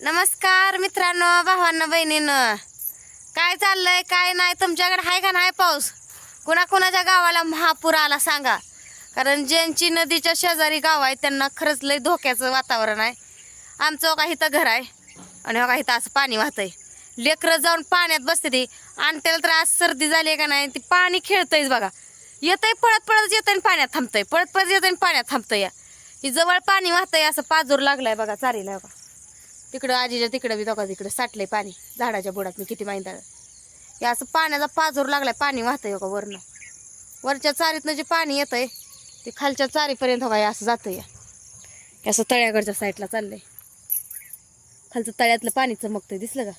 नमस्कार मित्रांनो भावांना बहिणीनं. काय चाललंय काय नाही तुमच्याकडे आहे का नाही पाऊस? कुणा कुणाच्या गावाला महापूर आला सांगा. कारण ज्यांची नदीच्या शेजारी गाव आहे त्यांना खरंच लय धोक्याचं वातावरण आहे. आमचं काही इथं घर आहे. आणि हो का इथं असं पाणी वाहतंय. लेकरं जाऊन पाण्यात बसते ती. आणि त्याला तर आज सर्दी झाली आहे का नाही ती पाणी खेळतंयच बघा. येतंय पळत पळत येतंय पाण्यात थांबतंय. पळत पळत येतंय आणि पाण्यात थांबतंय. या ही जवळ पाणी वाहतंय असं पाजूर लागलाय बघा चारीला बघा. तिकडं आजीच्या तिकडं बी दोघा तिकडं साठलंय पाणी झाडाच्या बुडात मी किती माहिती हे असं पाण्याचा पाजोर लागलाय पाणी वाहतंय का वरनं. वरच्या चारीतनं जे पाणी येतंय ते खालच्या चारीपर्यंत हो का असं जातं या असं तळ्याकडच्या साईडला चाललंय. खालचं तळ्यातलं पाणी चमकतंय दिसलं का?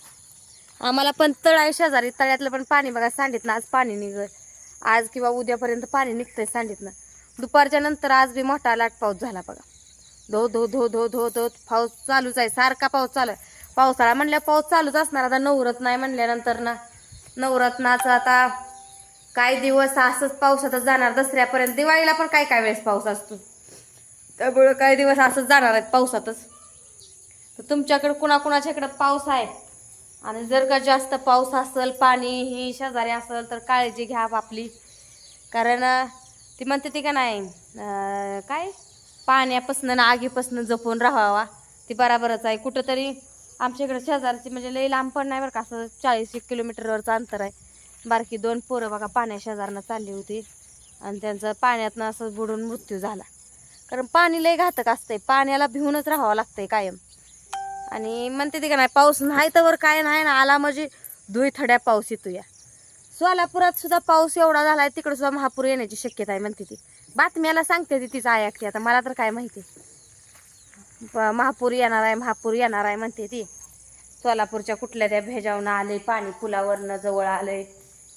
आम्हाला पण तळ आहे शेजारी तळ्यातलं पण पाणी बघा सांडितनं आज पाणी निघ आज किंवा उद्यापर्यंत पाणी निघतंय सांडीतनं. दुपारच्या नंतर आज बी मोठा लाट पाऊस झाला बघा. धो धो धो धो धो धो. पाऊस चालूच आहे. सारखा पाऊस चालू आहे. पावसाळा म्हणल्या पाऊस चालूच असणार. आता नवरत नाही म्हणल्यानंतर ना. नवरत्नाचं आता काही दिवस असंच पावसातच जाणार. दसऱ्यापर्यंत दिवाळीला पण काय काय वेळेस पाऊस असतो? त्यामुळं काही दिवस असंच जाणार आहेत पावसातच. तर तुमच्याकडे कुणाकुणाच्या इकडं पाऊस आहे? आणि जर का जास्त पाऊस असेल पाणी ही शेजारी असेल तर काळजी घ्या आपली कारण ती म्हणते ती का नाही काय? पाण्यापासनं ना आगीपासून जपून राहावा. ती बराबरच आहे. कुठंतरी आमच्या इकडे शेजारची म्हणजे लई लांब पण नाही बरं का असं चाळीस एक किलोमीटरवरचं अंतर आहे. बारकी दोन पोरं बघा पाण्या शेजारनं चालली होती. आणि त्यांचं पाण्यातनं असं बुडून मृत्यू झाला. कारण पाणी लई घातक असतंय. पाण्याला भिवूनच राहावं लागतंय कायम. आणि म्हणते ती का नाही पाऊस नाही तर काय नाही ना आला म्हणजे धुई थड्या पाऊस येतो या सोलापुरात सुद्धा पाऊस एवढा झालाय तिकडे सुद्धा महापूर येण्याची शक्यता आहे म्हणते ती. बातम्याला सांगते ती तीच ऐकते आता मला तर काय माहिती. प- महापूर येणार आहे महापूर येणार आहे म्हणते ती. सोलापूरच्या कुठल्या त्या भेजावनं आले पाणी पुलावरनं जवळ आलंय.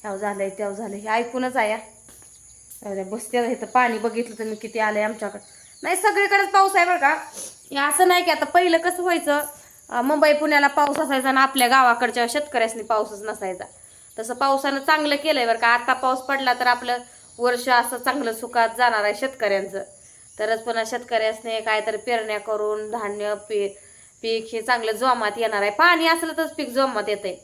ह्याव झालंय त्याव झालंय हे ऐकूनच आहे या. बसते इथं पाणी बघितलं तर मी किती आलंय आमच्याकडं. नाही सगळीकडेच पाऊस आहे बरं का. असं नाही की आता पहिलं कसं व्हायचं मुंबई पुण्याला पाऊस असायचा आणि आपल्या गावाकडच्या शेतकऱ्यासनी पाऊसच नसायचा. तसं पावसानं चांगलं केलंय बरं का. आता पाऊस पडला तर आपलं वर्ष असं चांगलं सुखात जाणार आहे शेतकऱ्यांचं. तरच पुन्हा शेतकऱ्यासने तर पेरण्या करून धान्य पी पीक हे चांगलं जोमात येणार आहे. पाणी असलं तरच पीक जोमात येतंय.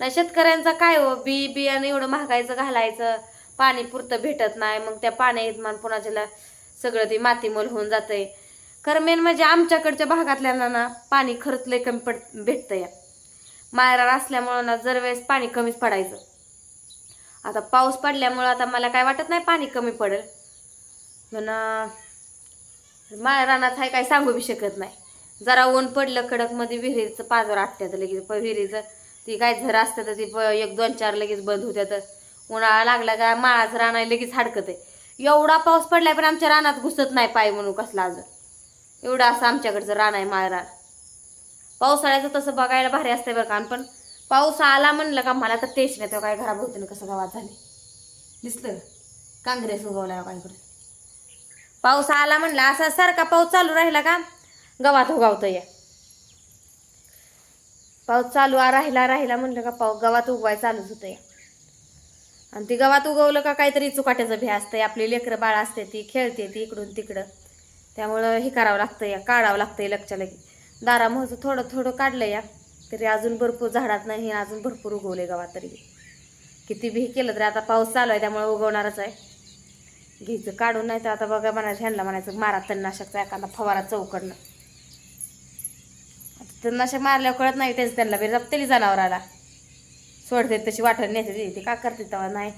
नाही शेतकऱ्यांचा काय हो? बी बियाणं एवढं महागायचं घालायचं. पाणी पुरतं भेटत नाही. मग त्या पाण्यात मान पुन्हा सगळं ते मातीमोल होऊन जाते खरं मेन म्हणजे आमच्याकडच्या भागातल्यांना ना पाणी खरंच लय कमी पड भेटतं या मायरार असल्यामुळं ना जर वेळेस पाणी कमीच पडायचं. आता पाऊस पडल्यामुळं आता मला काय वाटत नाही पाणी कमी पडेल. पण मायरानात आहे काय सांगू बी शकत नाही. जरा ऊन पडलं कडकमध्ये विहिरीचं पाजर आटत्यात लगेच. प- विहिरीचं ती काय झर असतं तर ती प- एक दोन चार लगेच बंद होत्यात. उन्हाळा लागला का माळाचं रान आहे लगेच हाडकत आहे. एवढा पाऊस पडलाय पण आमच्या रानात घुसत नाही पाय म्हणून कसला अजून. एवढं असं आमच्याकडचं रान आहे माळ रान. पावसाळ्याचं तसं बघायला भारी असतंय बरं का पण पाऊस आला म्हणलं का मला तर टेन्शन येतं काय घराभोवतीनं कसं गावात झाले. दिसलं काँग्रेस उगवला काय इकडे. पाऊस आला म्हणला असा सारखा पाऊस चालू राहिला का गवात उगवतं या पाऊस चालू आ- राहिला राहिला म्हणलं का पाऊस गवात उगवाय चालूच होतं या आणि ती गवात उगवलं का काहीतरी चुकाट्याचं भे असतं आपली लेकरं बाळ असते ती खेळते ती इकडून तिकडं. त्यामुळं हे करावं लागतं या काढावं लागतं लक्षात. लगे दारामोहचं थोडं थोडं काढलं या. तरी अजून भरपूर झाडात नाही अजून भरपूर उगवले गावात तरी. किती बी हे केलं तरी आता पाऊस चालू आहे त्यामुळे उगवणारच आहे. घ्यायचं काढून नाही तर आता बघा म्हणायचं ह्यांना म्हणायचं मारा तणनाशकचा एखादा फवारा चौकडनं. आता तणनाशक मारल्यावर कळत नाही त्याचं त्यांना बी जपतेली जनावराला. सोडते तशी वाटण नेते ती. ते का करते तेव्हा नाही.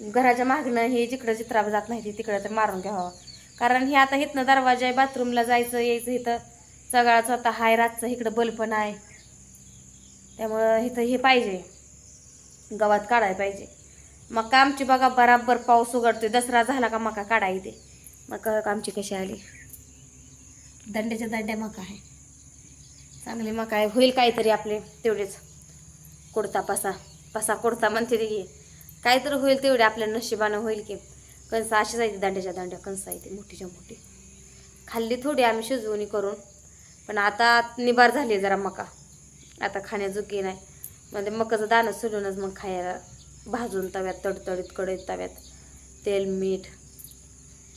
घराच्या मागणं हे जिकडं चित्रा जात नाही ती तिकडं तर मारून घ्यावं. कारण हे आता इथनं दरवाजा आहे बाथरूमला जायचं यायचं इथं. सगळाचं आता हाय रातचं इकडं बल्ब पण आहे त्यामुळं इथं हे पाहिजे. गवात काढायला पाहिजे. मका आमची बघा बराबर पाऊस उघडतोय. दसरा झाला का मका काढा येते. मका आमची कशी आली. दंड्याच्या दंड्या मका आहे. चांगली मका आहे. होईल काहीतरी आपले तेवढेच. कुडता पसा. पसा कुडता म्हणते ते की काहीतरी होईल तेवढे आपल्या नशिबानं होईल की. कंस अशी जायची दांड्याच्या दांड्या. कंस आहे ती मोठीच्या मोठी. खाल्ली थोडी आम्ही शिजवणी करून. पण आता निबार झाली जरा मका. आता खाण्याजोगी नाही? म्हणजे मकाचं दाणं सोडूनच मग खायला भाजून तव्यात तडतडीत कडईत तव्यात तेल मीठ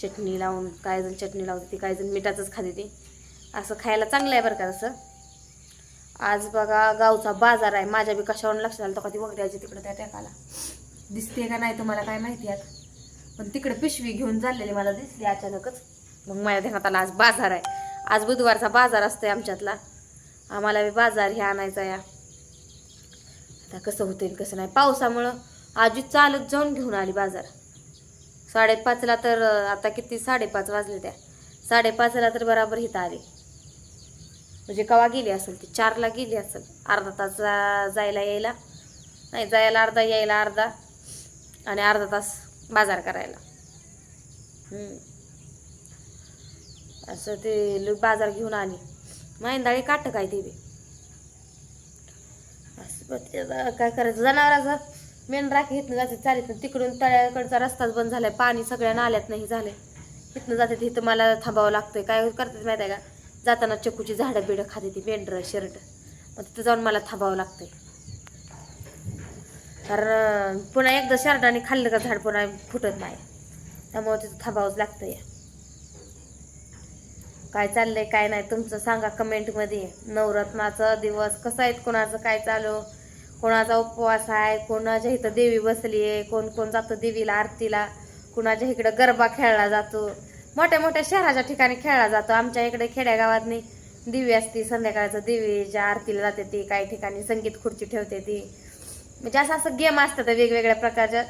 चटणी लावून. काय जण चटणी लावते ती काय जण मिठाचंच खाते ती. असं खायला चांगलं आहे बरं का तसं. आज बघा गावचा बाजार आहे. माझ्या बी कशावर लक्ष आलं का ती वगैरे तिकडे त्या टेकाला. दिसते का नाही तुम्हाला काय माहिती आहे पण तिकडे पिशवी घेऊन चाललेली मला दिसली अचानकच. मग माझ्या ध्यानात आला आज बाजार आहे. आज बुधवारचा बाजार असतोय आमच्यातला. आम्हाला बी बाजार हे आणायचा या. आता कसं होतील कसं नाही. पावसामुळं आजी चालत जाऊन घेऊन आली बाजार. साडेपाचला तर आता किती? साडेपाच वाजले त्या. साडेपाचला तर बराबर हिथं आली. म्हणजे कवा गेली असेल ती? चारला गेली असेल. अर्धा तास जायला यायला. नाही जायला अर्धा यायला अर्धा. आणि अर्धा तास बाजार करायला. असं ते लो- बाजार घेऊन आली. मैंदाळी काट काय ते बी. असं काय करायचं? जनावराचं मेन राखी इथनं जाते चालीत तिकडून तळ्याकडचा रस्ताच बंद झालाय पाणी सगळ्या नाल्यात नाही झाले इथनं जाते तिथं मला थांबावं लागतंय. काय करतात माहिती आहे का? जाताना चक्कूची झाडं बिडं खाते ती मेंढरं शर्ट मग तिथं जाऊन मला थांबावं लागतंय. कारण पुन्हा एकदा शर्टाने खाल्लं का झाड पुन्हा फुटत नाही. त्यामुळे तिथं थांबावंच लागतं या काय चाललंय काय नाही तुमचं सांगा कमेंटमध्ये नवरत्नाचा दिवस कसं आहे कोणाचं काय चालू? कोणाचा उपवास आहे कोणाच्या इथं देवी बसली आहे कोण कोण जातं देवीला आरतीला कुणाच्या इकडं गरबा खेळला जातो. मोठ्या मोठ्या शहराच्या ठिकाणी खेळला जातो आमच्या इकडे खेड्यागावातनी दिवी असते संध्याकाळचं देवीच्या आरतीला जाते ती काही ठिकाणी संगीत खुर्ची ठेवते ती. म्हणजे असं असं गेम असतात वेगवेगळ्या प्रकारच्या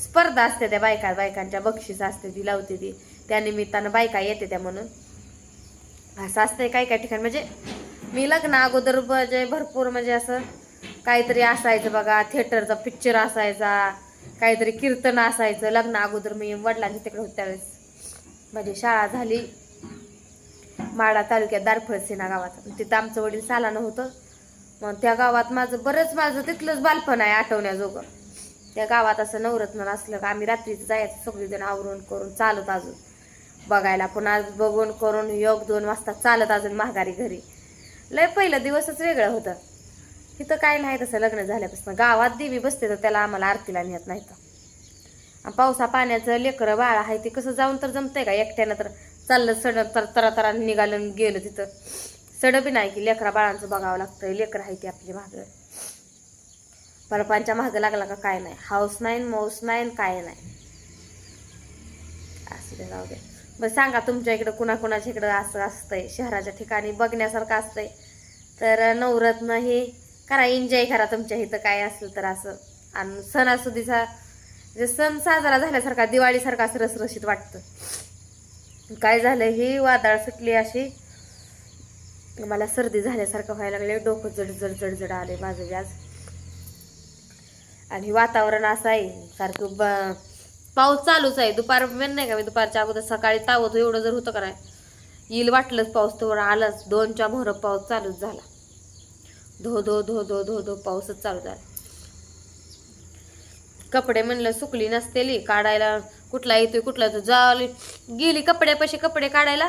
स्पर्धा असते त्या बायका बायकांच्या बक्षीस असते ती लावते ती. त्या निमित्तानं बायका येते त्या म्हणून. असं असतंय काही काही ठिकाणी. म्हणजे मी लग्न अगोदर म्हणजे भरपूर म्हणजे असं काहीतरी असायचं बघा थिएटरचा पिक्चर असायचा काहीतरी कीर्तन असायचं. लग्न अगोदर मी वडिलांच्या तिकडे होत्या त्यावेळेस. माझी शाळा झाली. माडा तालुक्यात दारफळसेना गावात. तिथं आमचं वडील सालानं होतं मग त्या गावात माझं बरंच माझं तिथलंच बालपण आहे आठवण्याजोगं. त्या गावात असं नवरत्न असलं का आम्ही रात्रीचं जायचं सगळीजण आवरून करून चालत अजून. बघायला. पुन्हा बघून करून योग दोन वाजता चालत अजून महागारी घरी. लय पहिलं दिवसच वेगळं होतं. तिथं काय नाही तसं लग्न झाल्यापासून. गावात देवी बसते तर त्याला आम्हाला आरतीला नेत नाही तर पावसा पाण्याचं लेकरं बाळ आहे ते कसं जाऊन तर जमतंय का? एकट्यानं तर चाललं सड तर तरा तरा निघालं गेलं तिथं. सडबी नाही की लेकरा बाळांचं बघावं लागतं लेकरं आहे ते आपली मागं. परपांच्या मागं लागला का काय नाही. हाऊस नाही मौस नाही काय नाही. असं ते जाऊ दे. बरं सांगा तुमच्या इकडं कुणाकुणाच्या इकडं असं असतंय शहराच्या ठिकाणी बघण्यासारखं असतंय. तर नवरत्न हे करा एन्जॉय करा तुमच्या इथं काय असलं तर असं. आणि सणासुदीचा जे सण साजरा झाल्यासारखा दिवाळीसारखा असं रसरशीत वाटतं. काय झालं ही वादळ सुटली अशी. मला सर्दी झाल्यासारखं व्हायला लागले डोकं जड जड जड जड आले माझं व्याज आणि वातावरण असं आहे सारखं ब पाऊस चालूच आहे. दुपार मेन नाही का मी दुपारच्या अगोदर सकाळी तावत एवढं जर होतं काय येईल वाटलंच पाऊस तेवढा आलाच. दोनच्या मोहर पाऊस चालूच झाला. धो धो धो धो धो धो पाऊसच चालू झाला. कपडे म्हणलं सुकली नसतेली काढायला कुठला येतोय कुठला येतो जाली. गेली कपड्यापाशी कपडे काढायला.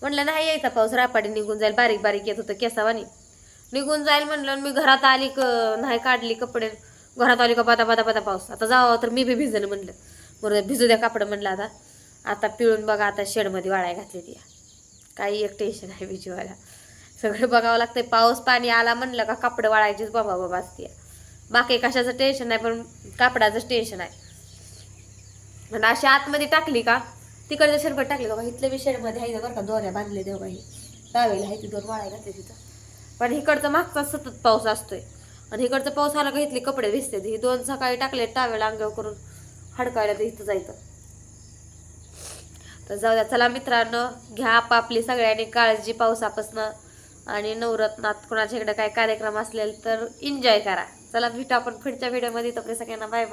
म्हणलं नाही यायचा पाऊस रापाडी निघून जाईल. बारीक बारीक येत होतं केसावानी. निघून जाईल म्हणलं मी घरात आली क नाही काढली कपडे. घरात आली का? पाता पाता पाता पाऊस. आता जावं तर मी बी भिजलं म्हणलं. बरं भिजू द्या कापडं म्हणलं आता. आता पिळून बघा आता शेडमध्ये वाळाय घातली ती काही एक टेन्शन आहे भिजवायला. सगळं बघावं लागतंय. पाऊस पाणी आला म्हणलं का कापडं वाळायचीच बाबा बाबा असते बाकी कशाचं टेन्शन नाही पण कापडाचंच टेन्शन आहे. आणि अशी आतमध्ये टाकली का तिकडचं शेडमध्ये टाकली का इथलं इथल्या बी शेडमध्ये आहे बरं का दोऱ्या बांधले देव काही टावेला आहे ती दोन वाळाय घातले तिथं. पण इकडचा मागचा सतत पाऊस असतोय. आणि इकडचा पाऊस आला का इथले कपडे भिजते ही दोन सकाळी टाकले टावेल अंगावर करून. हडकायला तर इथं जायचं. तर जाऊ द्या चला मित्रांनो घ्या आपापली सगळ्यांनी काळजी पावसापासनं आणि नवरत्नात कोणाच्याकडे काय कार्यक्रम असेल तर एन्जॉय करा. चला भेटू आपण पुढच्या व्हिडिओमध्ये तोपर्यंत सगळ्यांना बाय बाय